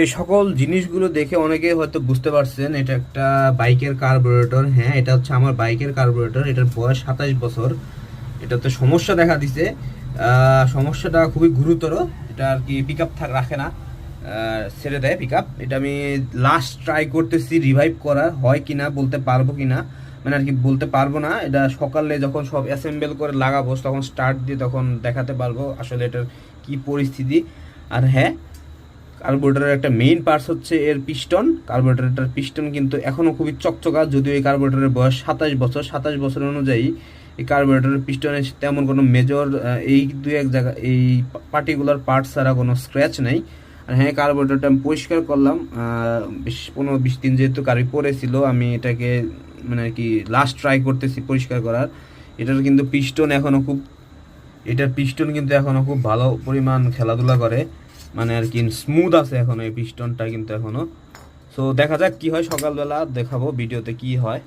এই সকল জিনিসগুলো দেখে অনেকে হয়তো বুঝতে পারছেন, এটা একটা বাইকের কার্বোরেটর। হ্যাঁ এটা হচ্ছে আমার বাইকের কার্বোরেটর, এটার বয়স সাতাশ বছর। এটাতে সমস্যা দেখা দিছে। সমস্যাটা খুবই গুরুতর। এটা আর কি পিক আপ রাখে না। ছেড়ে দেয় পিক আপ এটা আমি লাস্ট ট্রাই করতেছি রিভাইভ করা হয় কিনা, বলতে পারব কিনা? মানে আর কি বলতে পারব না। এটা সকালে যখন সব অ্যাসেম্বল করে লাগাবো, তখন স্টার্ট দিয়ে তখন দেখাতে পারব আসলে এটার কি পরিস্থিতি। আর হ্যাঁ কার্বোরেটরের একটা মেইন পার্টস হচ্ছে এর পিস্টন কার্বোরেটরের পিস্টন কিন্তু এখনও খুবই চকচকা, যদিও এই কার্বোরেটরের বয়স সাতাশ বছর। সাতাশ বছর অনুযায়ী এই কার্বোরেটরের পিস্টনের তেমন কোনো মেজর এই দু এক জায়গা, এই পার্টিকুলার পার্টস ছাড়া কোনো স্ক্র্যাচ নেই। আর হ্যাঁ কার্বোরেটরটা আমি পরিষ্কার করলাম। বিশ পনেরো বিশ দিন যেহেতু গাড়ি পড়েছিল, আমি এটাকে মানে আর কি লাস্ট ট্রাই করতেছি পরিষ্কার করার। এটার কিন্তু পিস্টন এখনও খুব, এটার পিস্টন কিন্তু এখনও খুব ভালো পরিমাণ খেলাধুলা করে। মানে আর কি স্মুথ আছে এখনও, এই পিস্টনটা কিন্তু এখনও। সো দেখা যাক কি হয়, সকালবেলা দেখাবো ভিডিওতে কি হয়।